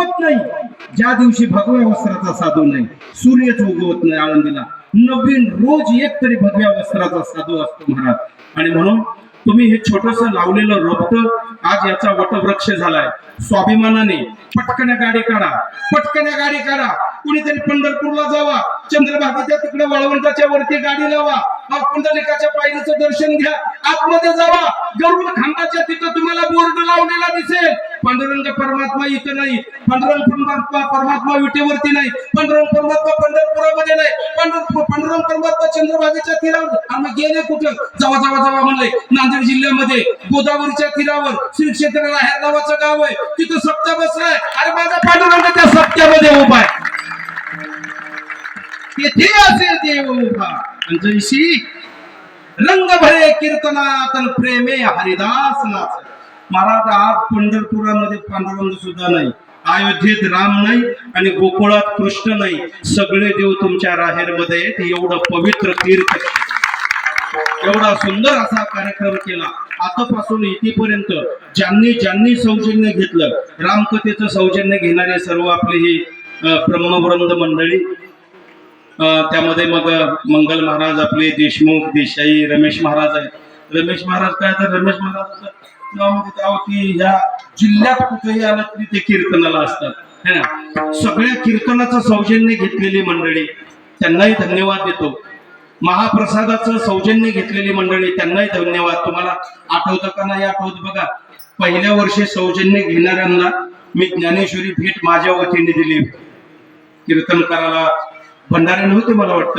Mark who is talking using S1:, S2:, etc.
S1: उगवत नाही. ज्या दिवशी भगव्या वस्त्राचा साधू नाही सूर्यच उगवत नाही आळंदीला नवीन रोज एक तरी भगव्या वस्त्राचा साधू असतो महाराज. आणि म्हणून तुम्ही हे छोटस लावलेलं रोपट आज याचा वटवृक्ष झालाय. स्वाभिमानाने पटकन गाडी काढा पटकन गाडी काढा. कुणीतरी पंढरपूरला जावा चंद्रभागेच्या तिकडे वाळवंटाच्या वरती गाडी लावा. मग पुंडलिकाच्या पायरीचं दर्शन घ्या आतमध्ये जावा. गरुड खांबाच्या तिथं तुम्हाला बोर्ड लावलेला दिसेल. पांडुरंग परमात्मा इथं नाही. पांडुरंग परमात्मा परमात्मा विटेवरती नाही. पांडुरंग परमात्मा पंढरपुरामध्ये नाही. पांढरपूर पांडुरंग परमात्मा चंद्रभागेच्या तीरावर. आम्ही गेले कुठं? जवा जवा जवा म्हणले. नांदेड जिल्ह्यामध्ये. गोदावरीच्या तीरावर. श्री क्षेत्र ह्या नावाचं गाव आहे. तिथं सप्त्या बसलाय अरे माझा पांडुरंग त्या सप्त्यामध्ये उभा आहे. तेथे असेल देव उभा. जैशी रंग भरे कीर्तनात प्रेमे हरिदास नाच महाराज आज पंढरपुरामध्ये पांडुरंग सुद्धा नाही अयोध्येत राम नाही आणि गोकुळात कृष्ण नाही. सगळे देव तुमच्या राहेरमध्ये आहेत. एवढं पवित्र तीर्थ. एवढा सुंदर असा कार्यक्रम केला. आतापासून इथेपर्यंत ज्यांनी ज्यांनी सौजन्य घेतलं रामकथेचं सौजन्य घेणारे सर्व आपले हे ब्रह्मवृंद मंडळी त्यामध्ये मग मंगल महाराज आपले देशमुख देशाई रमेश महाराज आहेत. रमेश महाराज काय तर रमेश महाराज नाव म्हणजे की या जिल्ह्यात कुठेही आलं तरी ते कीर्तनाला असतात. है ना? सगळ्या कीर्तनाचं सौजन्य घेतलेली मंडळी त्यांनाही धन्यवाद देतो. महाप्रसादाचं सौजन्य घेतलेली मंडळी त्यांनाही धन्यवाद. तुम्हाला आठवतं का नाही आठवत? बघा पहिल्या वर्षी सौजन्य घेणाऱ्यांना मी ज्ञानेश्वरी भेट माझ्या वतीने दिली. कीर्तन करायला भंडारे नव्हते मला वाटतं.